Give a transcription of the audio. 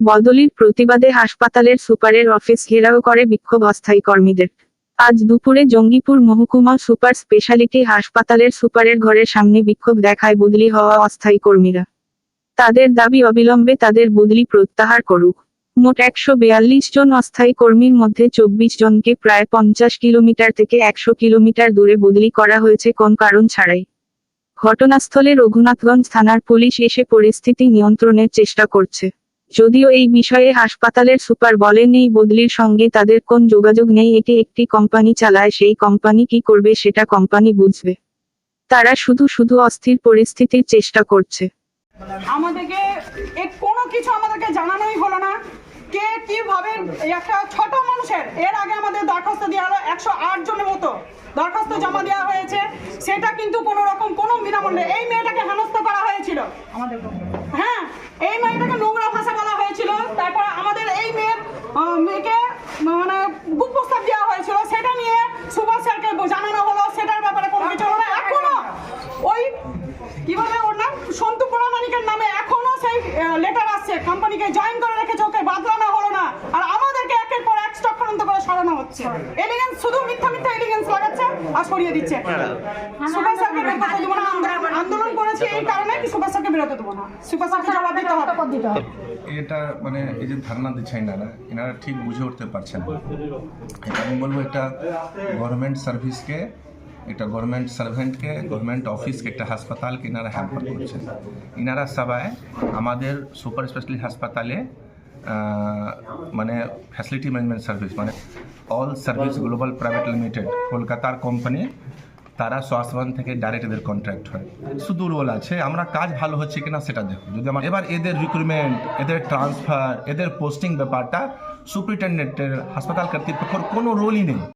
বদলির প্রতিবাদে হাসপাতালের সুপারের অফিস ঘেরাও করে বিক্ষোভ অস্থায়ী কর্মীদের। আজ দুপুরে জঙ্গিপুর মহকুমা সুপার স্পেশালিটি হাসপাতালের সুপারের ঘরের সামনে বিক্ষোভ দেখায় বদলি হওয়া অস্থায়ী কর্মীরা। তাদের দাবি অবিলম্বে তাদের বদলি প্রত্যাহার করুক। মোট একশো বিয়াল্লিশ জন অস্থায়ী কর্মীর মধ্যে চব্বিশ জনকে প্রায় পঞ্চাশ কিলোমিটার থেকে একশো কিলোমিটার দূরে বদলি করা হয়েছে কোন কারণ ছাড়াই। ঘটনাস্থলে রঘুনাথগঞ্জ থানার পুলিশ এসে পরিস্থিতি নিয়ন্ত্রণের চেষ্টা করছে। যদিও এই বিষয়ে হাসপাতালের সুপার বলেন এই বদলির সঙ্গে তাদের কোন যোগাযোগ নেই, এটি একটি কোম্পানি চালায়, সেই কোম্পানি কি করবে সেটা কোম্পানি বুঝবে। তারা শুধু শুধু অস্থির পরিস্থিতির চেষ্টা করছে। আমাদেরকে কোনো কিছু আমাদেরকে জানানোই হলো না। কে কীভাবে একটা ছোট মানুষের, এর আগে আমাদের দরখাস্ত দেওয়া হলো একশো আট জনের মতো দরখাস্ত জমা দেওয়া হয়েছে। সেটা কিন্তু কোনো রকম কোনো বিনামূল্যে এই মেয়েটাকে হেনস্থ করা হয়েছিল। আমাদের মানে গুপ প্রস্তাব দেওয়া হয়েছিল সেটা নিয়ে সুভাষ স্যারকে জানানো হলো সেটার ব্যাপারে কোনো কিছু হলো এখনও ওই কীভাবে ওর নাম? সন্তু প্রামাণিকের নামে এখনও সেই লেটার আসছে কোম্পানিকে জয়েন করে রেখেছে ওকে বাদলানো হলো না আর আমাদেরকে একের পর এক করে সরানো হচ্ছে। এলিগেন্স শুধু মিথ্যা মিথ্যা এলিগেন্স লাগাচ্ছে আর সরিয়ে দিচ্ছে। সুভাষ স্যারকে বেরোতে দেবো না। আন্দোলন- আন্দোলন করেছে এই কারণে কি সুভাষ স্যারকে বেরোতে দেবো না? সুভাষ স্যারকে জবাব দিতে হবে। এটা মানে এই যে ধারণা দিচ্ছেন এনারা এনারা ঠিক বুঝে উঠতে পারছেন না। এটা আমি বলব এটা গভর্নমেন্ট সার্ভিসকে একটা গভর্নমেন্ট সার্ভেন্টকে গভর্নমেন্ট অফিসকে একটা হাসপাতালকে এনারা হ্যাম্পার করছেন এনারা সবাই আমাদের সুপার স্পেশালিটি হাসপাতালে মানে ফ্যাসিলিটি ম্যানেজমেন্ট সার্ভিস মানে all service global private limited কলকাতার কোম্পানি তারা স্বাস্থ্যবান থেকে ডাইরেক্ট এদের কন্ট্রাক্ট হয়। শুধু রোল আছে, আমরা কাজ ভালো হচ্ছে কিনা সেটা দেখো যদি আমার এবার এদের রিক্রুটমেন্ট এদের ট্রান্সফার এদের পোস্টিং ব্যাপারটা সুপ্রিন্টেন্ডেন্টের হাসপাতাল কর্তৃপক্ষের কোনো রোলই নেই।